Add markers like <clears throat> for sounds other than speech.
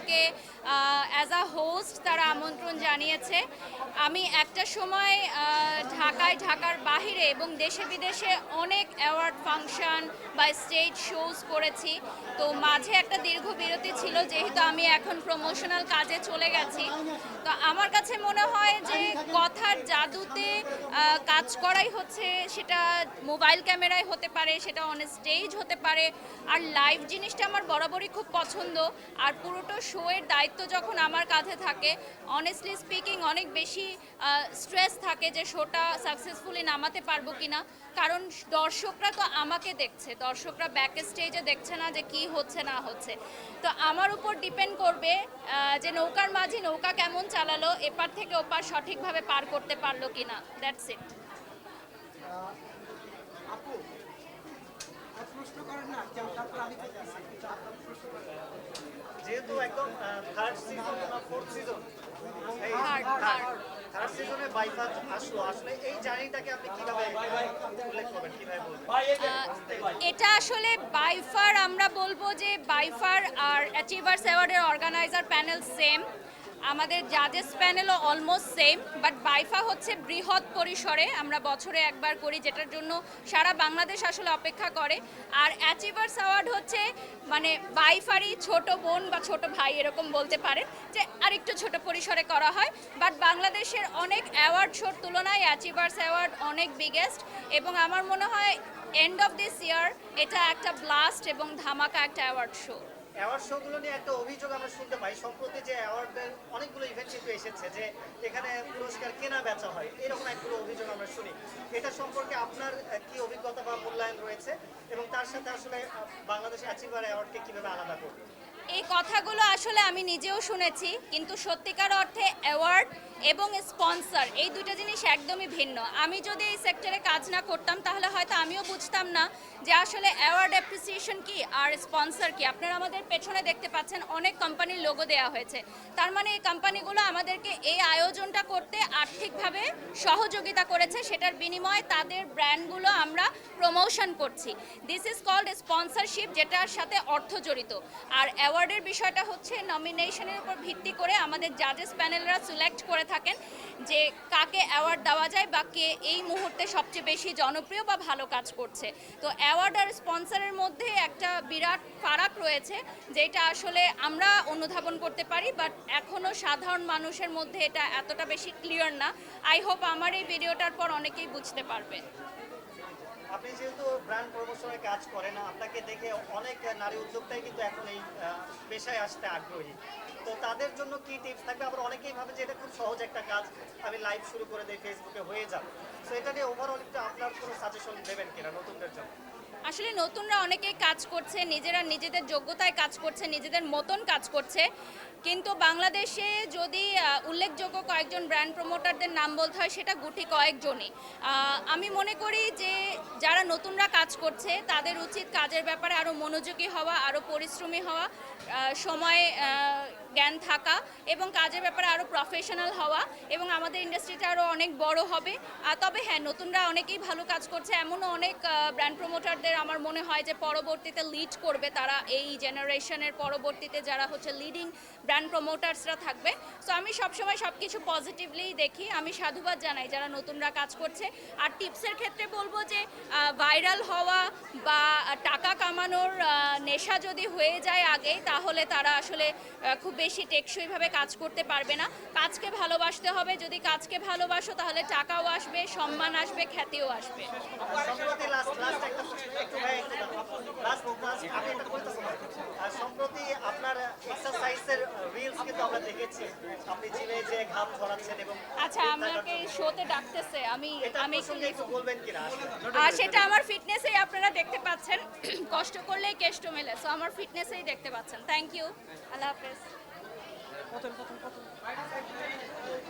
আমাকে as a host তারা আমন্ত্রণ জানিয়েছে। আমি একটা সময় ঢাকায়, ঢাকার বাহিরে এবং দেশে বিদেশে অনেক অ্যাওয়ার্ড ফাংশন বা স্টেজ শোজ করেছি। তো মাঝে একটা দীর্ঘ বিরতি ছিল, যেহেতু আমি এখন প্রমোশনাল কাজে চলে গেছি। তো আমার কাছে মনে হয় যে কথার জাদুতে কাজ করাই হচ্ছে, সেটা মোবাইল ক্যামেরায় হতে পারে, সেটা অন স্টেজ হতে পারে। আর লাইভ জিনিসটা আমার বরাবরই খুব পছন্দ। আর পুরোটা শোয়ের দায়িত্ব যখন আমার কাঁধে থাকে অনেস্টলি স্পিকিং অনেক বেশি স্ট্রেস থাকে যে শোটা সাকসেসফুলি নামাতে পারব কিনা। কারণ দর্শকরা তো আমাকে দেখছে, দর্শকরা ব্যাক স্টেজে দেখছে না যে কি হচ্ছে, না হচ্ছে। তো আমার উপর ডিপেন্ড করবে যে নৌকার মাঝি নৌকা কেমন চালালো, এপার থেকে ওপার সঠিকভাবে পার করতে পারল কি না দ্যাটস ইট যেহেতু একদম থার্ড সিজন না ফোর্থ সিজন. থার্ড সিজনে আসলো। আসলে এই জার্নিটাকে আপনি কীভাবে উল্লেখ করবেন কীভাবে বলবেন? এটা আসলে বাইফার আমরা বলব যে বাইফার আর অ্যাচিভার্স অ্যাওয়ার্ডের অর্গানাইজার প্যানেল সেম আমাদের জাজেস প্যানেলও অলমোস্ট সেম বাট বাইফা হচ্ছে বৃহৎ পরিসরে আমরা বছরে একবার করি, যেটার জন্য সারা বাংলাদেশ আসলে অপেক্ষা করে। আর অ্যাচিভার্স অ্যাওয়ার্ড হচ্ছে মানে বাইফারই ছোট বোন বা ছোট ভাই এরকম বলতে পারেন, যে আরেকটু ছোট পরিসরে করা হয়। বাট বাংলাদেশের অনেক অ্যাওয়ার্ড শোর তুলনায় অ্যাচিভার্স অ্যাওয়ার্ড অনেক বিগেস্ট এবং আমার মনে হয় এন্ড অফ দিস ইয়ার এটা একটা ব্লাস্ট এবং ধামাকা একটা অ্যাওয়ার্ড শো অ্যাওয়ার্ড শোগুলো নিয়ে একটা অভিযোগ আমরা শুনতে পাই, সম্প্রতি যে অ্যাওয়ার্ডের অনেকগুলো ইভেন্ট কিন্তু এসেছে যে এখানে পুরস্কার কেনা বেচা হয়, এরকম একগুলো অভিযোগ আমরা শুনি। এটা সম্পর্কে আপনার কি অভিজ্ঞতা বা মূল্যায়ন রয়েছে? এবং তার সাথে আসলে বাংলাদেশ অ্যাচিভার অ্যাওয়ার্ডকে কীভাবে আলাদা করবে এই কথাগুলো আসলে আমি নিজেও শুনেছি, কিন্তু সত্যিকার অর্থে অ্যাওয়ার্ড এবং স্পন্সর, এই দুটো জিনিস একদমই ভিন্ন। আমি যদি এই সেক্টরে কাজ না করতাম, তাহলে হয়তো আমিও বুঝতাম না যে আসলে অ্যাওয়ার্ড অ্যাপ্রিসিয়েশন কি আর স্পন্সর কি। আপনারা আমাদের পেছনে দেখতে পাচ্ছেন, অনেক কোম্পানির লোগো দেওয়া হয়েছে। তার মানে এই কোম্পানিগুলো আমাদেরকে এই আয়োজনটা করতে আর্থিকভাবে সহযোগিতা করেছে, সেটার বিনিময়ে তাদের ব্র্যান্ডগুলো আমরা প্রমোশন করছি। দিস ইজ কল্ড স্পন্সরশিপ যেটার সাথে অর্থ জড়িত। আর অ্যাওয়ার্ডের বিষয়টা হচ্ছে নমিনেশনের উপর ভিত্তি করে আমাদের জাজেস প্যানেলরা সিলেক্ট করে থাকেন যে কাকে অ্যাওয়ার্ড দেওয়া যায় বা কে এই মুহূর্তে সবচেয়ে বেশি জনপ্রিয় বা ভালো কাজ করছে। তো অ্যাওয়ার্ড আর স্পন্সরের মধ্যে একটা বিরাট ফারাক রয়েছে, যেটা আসলে আমরা অনুধাবন করতে পারি বাট এখনও সাধারণ মানুষের মধ্যে এটা এতটা বেশি ক্লিয়ার না। আই হোপ আমার এই ভিডিওটার পর অনেকেই বুঝতে পারবে। আপনি যেহেতু ব্র্যান্ড প্রমোশনে কাজ করেন, আপনাকে দেখে অনেক নারী উদ্যোক্তাই কিন্তু এখন এই পেশায় আসতে আগ্রহী। তো তাদের জন্য কি টিপস থাকবে? আবার অনেকেই ভাবে যে এটা খুব সহজ একটা কাজ, আমি লাইভ শুরু করে দিই ফেসবুকে হয়ে যাবে। তো এটা নিয়ে ওভারঅল একটু আপনার কোনো সাজেশন দেবেন কিনা নতুনদের জন্য? আসলে নতুনরা অনেকেই কাজ করছে, নিজেরা নিজেদের যোগ্যতায় কাজ করছে, নিজেদের মতন কাজ করছে। কিন্তু বাংলাদেশে যদি উল্লেখযোগ্য কয়েকজন ব্র্যান্ড প্রমোটারদের নাম বলতে হয়, সেটা গুটি কয়েকজনই। আমি মনে করি যে, যারা নতুনরা কাজ করছে, তাদের উচিত কাজের ব্যাপারে আরও মনোযোগী হওয়া আরও পরিশ্রমী হওয়া। সময়ে জ্ঞান থাকা এবং কাজের ব্যাপারে আরও প্রফেশনাল হওয়া এবং আমাদের ইন্ডাস্ট্রিটা আরও অনেক বড় হবে। তবে হ্যাঁ নতুনরা অনেকেই ভালো কাজ করছে। এমনও অনেক ব্র্যান্ড প্রমোটারদের আমার মনে হয় যে পরবর্তীতে লিড করবে তারা এই জেনারেশনের পরবর্তীতে যারা হচ্ছে লিডিং ব্র্যান্ড প্রমোটার্সরা থাকবে। সো আমি সবসময় সব কিছু পজিটিভলিই দেখি। আমি সাধুবাদ জানাই যারা নতুনরা কাজ করছে। আর টিপসের ক্ষেত্রে বলব যে ভাইরাল হওয়া বা টাকা কামানোর নেশা যদি হয়ে যায় আগেই তাহলে তারা আসলে খুব বেশি টেকসইভাবে কাজ করতে পারবে না। কাজকে ভালোবাসতে হবে। যদি কাজকে ভালোবাসো তাহলে টাকাও আসবে সম্মান আসবে খ্যাতিও আসবে। সম্প্রতি আপনার এক্সারসাইজের রিলস কিন্তু আমরা দেখেছি। আপনি জিমে যে ঘাম ছড়াচ্ছেন এবং আচ্ছা আমাকে শোতে ডাকতেছে। আমি আমি একটু বলবেন কিনা? আসলে আর সেটা আমার ফিটনেসেই আপনারা দেখতে পাচ্ছেন। <clears throat> কষ্ট করলেই কেষ্ট মেলে। সো আমার ফিটনেসেই দেখতে পাচ্ছেন। থ্যাংক ইউ আল্লাহ হাফেজ। potem, potem, potem.